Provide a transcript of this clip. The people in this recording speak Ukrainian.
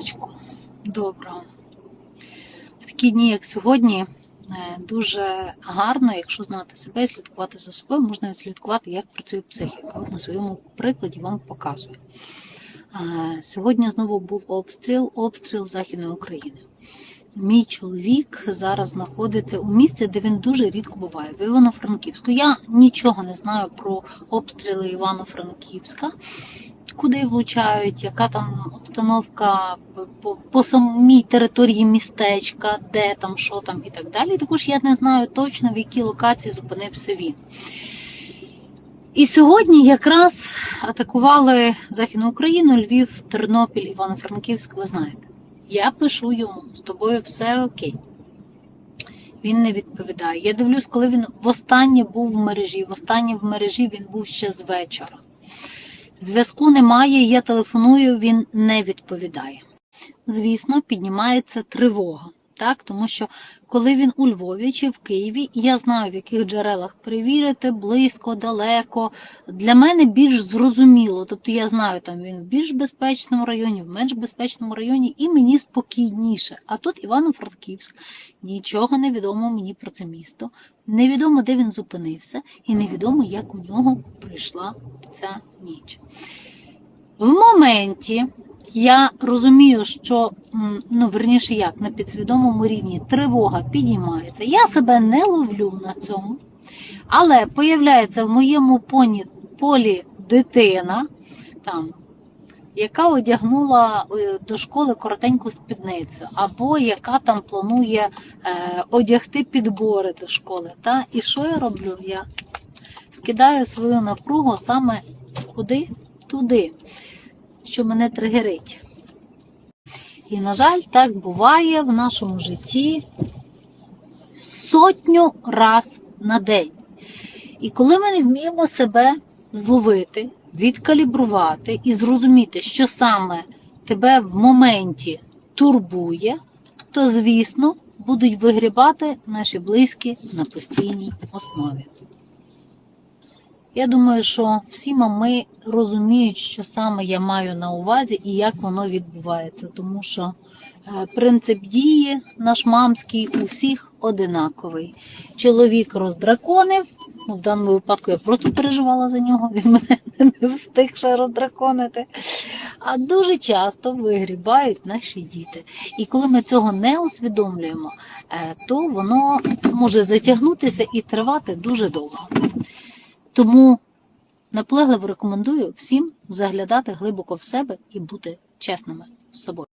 Раночку. Доброго. В такі дні, як сьогодні, е, дуже гарно, якщо знати себе і слідкувати за собою, можна відслідкувати, як працює психіка. От на своєму прикладі вам показую. Е, Сьогодні знову був обстріл, обстріл Західної України. Мій чоловік зараз знаходиться у місці, де він дуже рідко буває, в Івано-Франківську. Я нічого не знаю про обстріли Івано-Франківська куди влучають, яка там обстановка по, по самій території містечка, де там, що там і так далі. Також я не знаю точно, в якій локації зупинився він. І сьогодні якраз атакували Західну Україну, Львів, Тернопіль, Івано-Франківськ, ви знаєте. Я пишу йому, з тобою все окей. Він не відповідає. Я дивлюсь, коли він востаннє був в мережі. Востаннє в мережі він був ще з вечора. Зв'язку немає, я телефоную, він не відповідає. Звісно, піднімається тривога, так? тому що коли він у Львові чи в Києві, я знаю, в яких джерелах перевірити, близько, далеко. Для мене більш зрозуміло. Тобто я знаю, там він в більш безпечному районі, в менш безпечному районі, і мені спокійніше. А тут Івано-Франківськ, нічого не відомо мені про це місто. Невідомо, де він зупинився, і невідомо, як у нього прийшла ця ніч. В моменті я розумію, що, ну, верніше як, на підсвідомому рівні тривога підіймається. Я себе не ловлю на цьому, але появляється в моєму поні, полі дитина, там, яка одягнула е, до школи коротеньку спідницю, або яка там планує е, одягти підбори до школи. Та? І що я роблю? Я скидаю свою напругу саме куди? Туди, що мене тригерить. І, на жаль, так буває в нашому житті сотню раз на день. І коли ми не вміємо себе зловити, відкалібрувати і зрозуміти, що саме тебе в моменті турбує, то, звісно, будуть вигрібати наші близькі на постійній основі. Я думаю, що всі мами розуміють, що саме я маю на увазі і як воно відбувається, тому що е, принцип дії наш мамський у всіх одинаковий. Чоловік роздраконив, ну в даному випадку я просто переживала за нього, він мене не встиг ще роздраконити. А дуже часто вигрібають наші діти. І коли ми цього не усвідомлюємо, е, то воно може затягнутися і тривати дуже довго. Тому наполегливо рекомендую всім заглядати глибоко в себе і бути чесними з собою.